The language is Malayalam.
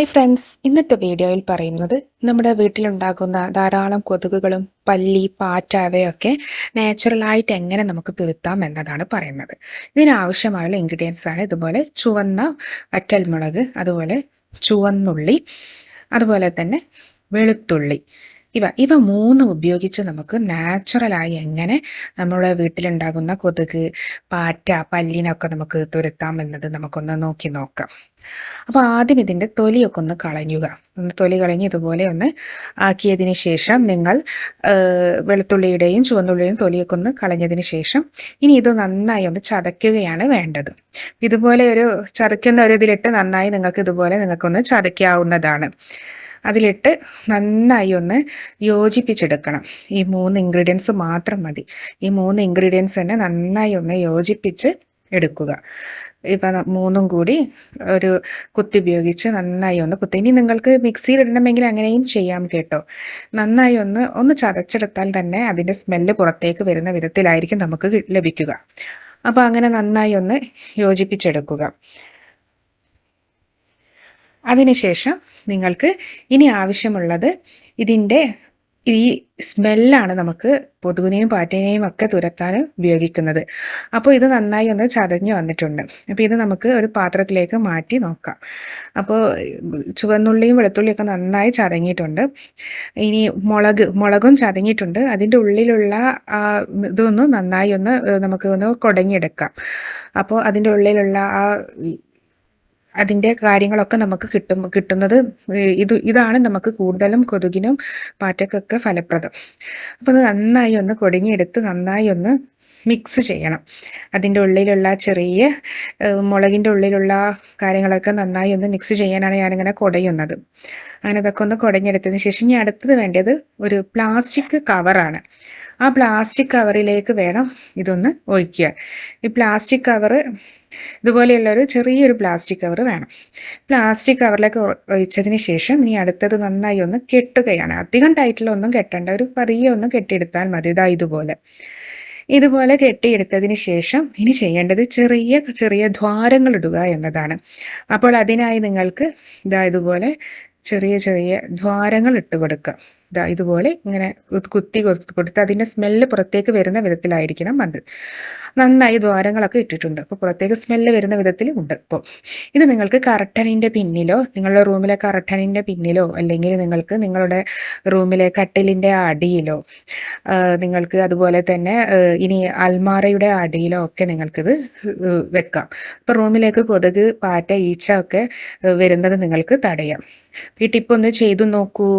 ഹായ് ഫ്രണ്ട്സ് ഇന്നത്തെ വീഡിയോയിൽ പറയുന്നത് നമ്മുടെ വീട്ടിലുണ്ടാകുന്ന ധാരാളം കൊതുകുകളും പല്ലി പാറ്റ അവയൊക്കെ നാച്ചുറലായിട്ട് എങ്ങനെ നമുക്ക് തിരുത്താം എന്നതാണ് പറയുന്നത്. ഇതിനാവശ്യമായുള്ള ഇൻഗ്രീഡിയൻസ് ആണ് ഇതുപോലെ ചുവന്ന വറ്റൽമുളക് അതുപോലെ ചുവന്നുള്ളി അതുപോലെ തന്നെ വെളുത്തുള്ളി. ഇവ ഇവ മൂന്നും ഉപയോഗിച്ച് നമുക്ക് നാച്ചുറലായി എങ്ങനെ നമ്മുടെ വീട്ടിലുണ്ടാകുന്ന കൊതുക് പാറ്റ പല്ലിനൊക്കെ നമുക്ക് തുരത്താം എന്നത് നമുക്കൊന്ന് നോക്കി നോക്കാം. അപ്പോൾ ആദ്യം ഇതിന്റെ തൊലിയൊക്കെ ഒന്ന് കളഞ്ഞുക. ഒന്ന് തൊലി കളഞ്ഞ് ഇതുപോലെ ഒന്ന് ആക്കിയതിന് ശേഷം നിങ്ങൾ വെളുത്തുള്ളിയുടെയും ചുവന്നുള്ളിയുടെയും തൊലിയൊക്കെ ഒന്ന് കളഞ്ഞതിന് ശേഷം ഇനി ഇത് നന്നായി ഒന്ന് ചതയ്ക്കുകയാണ് വേണ്ടത്. ഇതുപോലെ ഒരു ചതയ്ക്കുന്ന ഒരു ഇതിലിട്ട് നന്നായി നിങ്ങൾക്ക് ഇതുപോലെ നിങ്ങൾക്കൊന്ന് ചതയ്ക്കാവുന്നതാണ്. അതിലിട്ട് നന്നായി ഒന്ന് യോജിപ്പിച്ചെടുക്കണം. ഈ മൂന്ന് ഇൻഗ്രീഡിയൻസ് മാത്രം മതി. ഈ മൂന്ന് ഇൻഗ്രീഡിയൻസ് തന്നെ നന്നായി ഒന്ന് യോജിപ്പിച്ച് എടുക്കുക. ഇപ്പം മൂന്നും കൂടി ഒരു കുത്തി ഉപയോഗിച്ച് നന്നായി ഒന്ന് കുത്തി. ഇനി നിങ്ങൾക്ക് മിക്സിയിൽ ഇടണമെങ്കിൽ അങ്ങനെയും ചെയ്യാം കേട്ടോ. നന്നായി ഒന്ന് ഒന്ന് ചതച്ചെടുത്താൽ തന്നെ അതിന്റെ സ്മെല്ല് പുറത്തേക്ക് വരുന്ന വിധത്തിലായിരിക്കും നമുക്ക് ലഭിക്കുക. അപ്പോൾ അങ്ങനെ നന്നായി ഒന്ന് യോജിപ്പിച്ചെടുക്കുക. അതിനുശേഷം നിങ്ങൾക്ക് ഇനി ആവശ്യമുള്ളത് ഇതിന്റെ ഈ സ്മെല്ലാണ് നമുക്ക് കൊതുകിനെയും പാറ്റിനെയും ഒക്കെ തുരത്താനും ഉപയോഗിക്കുന്നത്. അപ്പോൾ ഇത് നന്നായി ഒന്ന് ചതഞ്ഞ് വന്നിട്ടുണ്ട്. അപ്പോൾ ഇത് നമുക്ക് ഒരു പാത്രത്തിലേക്ക് മാറ്റി നോക്കാം. അപ്പോൾ ചുവന്നുള്ളിയും വെളുത്തുള്ളിയും ഒക്കെ നന്നായി ചതങ്ങിയിട്ടുണ്ട്. ഇനി മുളക് മുളകും ചതങ്ങിയിട്ടുണ്ട്. അതിന്റെ ഉള്ളിലുള്ള ഇതൊന്ന് നന്നായി ഒന്ന് നമുക്ക് ഒന്ന് കുടങ്ങിയെടുക്കാം അപ്പോൾ അതിന്റെ ഉള്ളിലുള്ള ആ അതിന്റെ കാര്യങ്ങളൊക്കെ നമുക്ക് കിട്ടും കിട്ടുന്നത് ഇത് ഇതാണ് നമുക്ക് കൂടുതലും കൊതുകിനും പാറ്റക്കൊക്കെ ഫലപ്രദം. അപ്പോൾ അത് നന്നായി ഒന്ന് കൊടുങ്ങിയെടുത്ത് നന്നായി ഒന്ന് മിക്സ് ചെയ്യണം. അതിന്റെ ഉള്ളിലുള്ള ചെറിയ മുളകിന്റെ ഉള്ളിലുള്ള കാര്യങ്ങളൊക്കെ നന്നായി ഒന്ന് മിക്സ് ചെയ്യാനാണ് ഞാനിങ്ങനെ കുടയുന്നത്. അങ്ങനെ അതൊക്കെ ഒന്ന് കുടഞ്ഞെടുത്തതിന് ശേഷം ഞാൻ അടുത്തത് വേണ്ടത് ഒരു പ്ലാസ്റ്റിക് കവറാണ്. ആ പ്ലാസ്റ്റിക് കവറിലേക്ക് വേണം ഇതൊന്ന് ഒഴിക്കുക. ഈ പ്ലാസ്റ്റിക് കവറ് ഇതുപോലെയുള്ള ഒരു ചെറിയൊരു പ്ലാസ്റ്റിക് കവർ വേണം. പ്ലാസ്റ്റിക് കവറിലേക്ക് ഒഴിച്ചതിന് ശേഷം ഇനി അടുത്തത് നന്നായി ഒന്ന് കെട്ടുകയാണ്. അധികം ടൈറ്റിലൊന്നും കെട്ടേണ്ട ഒരു പതിയെ ഒന്ന് കെട്ടിയെടുത്താൽ മതി. ഇതാ ഇതുപോലെ. ഇതുപോലെ കെട്ടിയെടുത്തതിന് ശേഷം ഇനി ചെയ്യേണ്ടത് ചെറിയ ചെറിയ ദ്വാരങ്ങൾ ഇടുക എന്നതാണ്. അപ്പോൾ അതിനായി നിങ്ങൾക്ക് ഇതാ ഇതുപോലെ ചെറിയ ചെറിയ ദ്വാരങ്ങൾ ഇട്ട് കൊടുക്കുക ഇതാ ഇതുപോലെ ഇങ്ങനെ കുത്തി കൊടുത്ത് അതിന്റെ സ്മെല്ല് പുറത്തേക്ക് വരുന്ന വിധത്തിലായിരിക്കണം അത്. നന്നായി ദ്വാരങ്ങളൊക്കെ ഇട്ടിട്ടുണ്ട്. അപ്പോൾ പുറത്തേക്ക് സ്മെല്ല് വരുന്ന വിധത്തിൽ ഉണ്ട്. ഇപ്പോൾ ഇത് നിങ്ങൾക്ക് കർട്ടനിന്റെ പിന്നിലോ നിങ്ങളുടെ റൂമിലെ കർട്ടനിന്റെ പിന്നിലോ അല്ലെങ്കിൽ നിങ്ങൾക്ക് നിങ്ങളുടെ റൂമിലെ കട്ടിലിന്റെ അടിയിലോ നിങ്ങൾക്ക് അതുപോലെ തന്നെ ഇനി അൽമാറയുടെ അടിയിലോ ഒക്കെ നിങ്ങൾക്കിത് വെക്കാം. അപ്പോൾ റൂമിലേക്ക് കൊതുക് പാറ്റ ഈച്ച ഒക്കെ വരുന്നത് നിങ്ങൾക്ക് തടയാം. ഈ ടിപ്പ് ഒന്ന് ചെയ്തു നോക്കൂ.